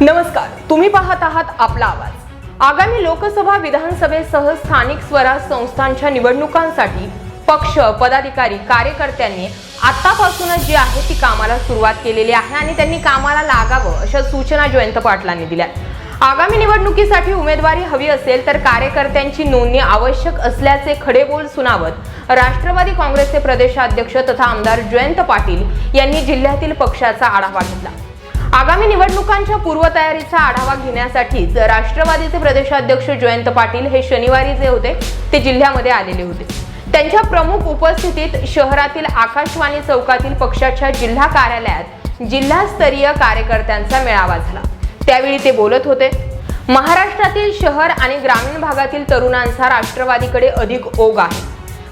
नमस्कार तुम्ही पाहत आहात आपला आवाज. आगामी लोकसभा विधानसभेसह स्थानिक स्वराज संस्थांच्या निवडणुकांसाठी पक्ष पदाधिकारी कार्यकर्त्यांनी आतापासूनच जी आहे ती कामाला सुरुवात केलेली आहे आणि त्यांनी कामाला लागावं अशा सूचना जयंत पाटलांनी दिल्या. आगामी निवडणुकीसाठी उमेदवारी हवी असेल तर कार्यकर्त्यांची नोंदणी आवश्यक असल्याचे खडे बोल सुनावत राष्ट्रवादी काँग्रेसचे प्रदेशाध्यक्ष तथा आमदार जयंत पाटील यांनी जिल्ह्यातील पक्षाचा आढावा घेतला. आगामी निवडणुकांच्या पूर्वतयारीचा आढावा घेण्यासाठीच राष्ट्रवादीचे प्रदेशाध्यक्ष जयंत पाटील हे शनिवारी जे होते ते जिल्ह्यामध्ये आलेले होते. त्यांच्या प्रमुख उपस्थितीत शहरातील आकाशवाणी चौकातील पक्षाच्या जिल्हा कार्यालयात जिल्हास्तरीय कार्यकर्त्यांचा मेळावा झाला. त्यावेळी ते बोलत होते महाराष्ट्रातील शहर आणि ग्रामीण भागातील तरुणांचा राष्ट्रवादीकडे अधिक ओघ आहे.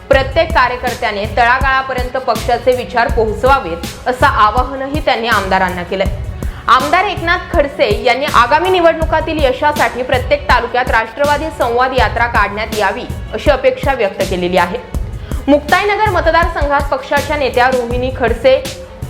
प्रत्येक कार्यकर्त्याने तळागाळापर्यंत पक्षाचे विचार पोहोचवावेत असं आवाहनही त्यांनी आमदारांना केलंय. आमदार एकनाथ खडसे यांनी आगामी निवडणुकातील यशासाठी प्रत्येक तालुक्यात राष्ट्रवादी संवाद यात्रा काढण्यात यावी अशी अपेक्षा व्यक्त केलेली आहे. मुक्ताईनगर मतदारसंघात पक्षाच्या नेत्या रोहिणी खडसे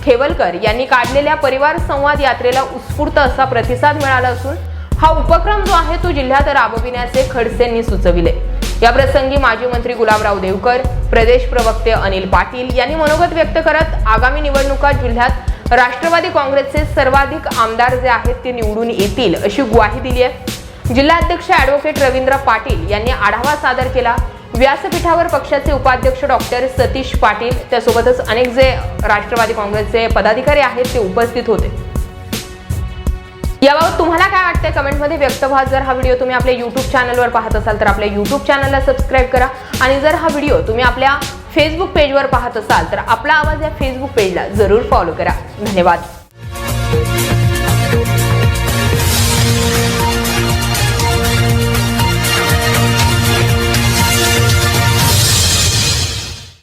खेवलकर यांनी काढलेल्या परिवार संवाद यात्रेला उत्स्फूर्त असा प्रतिसाद मिळाला असून हा उपक्रम जो आहे तो जिल्ह्यात राबविण्याचे खडसेंनी सुचविले. या प्रसंगी माजी मंत्री गुलाबराव देवकर प्रदेश प्रवक्ते अनिल पाटील यांनी मनोगत व्यक्त करत आगामी निवडणुका जिल्ह्यात राष्ट्रवादी काँग्रेसचे सर्वाधिक आमदार जे आहेत ते निवडून येतील अशी ग्वाही दिली आहे जिल्हाध्यक्ष ॲडव्होकेट रवींद्र पाटील यांनी आढावा सादर केला. व्यासपीठावर पक्षाचे उपाध्यक्ष डॉक्टर सतीश पाटील त्यासोबतच अनेक जे राष्ट्रवादी काँग्रेसचे पदाधिकारी आहेत ते उपस्थित होते. याबाबत तुम्हाला काय वाटतंय? कमेंटमध्ये व्यक्त व्हा. जर हा व्हिडिओ तुम्ही आपल्या युट्यूब चॅनलवर पाहत असाल तर आपल्या युट्यूब चॅनलला सबस्क्राईब करा. आणि जर हा व्हिडिओ तुम्ही आपल्या फेसबुक पेजवर पाहत असाल तर आपला आवाज या फेसबुक पेजला जरूर फॉलो करा. धन्यवाद.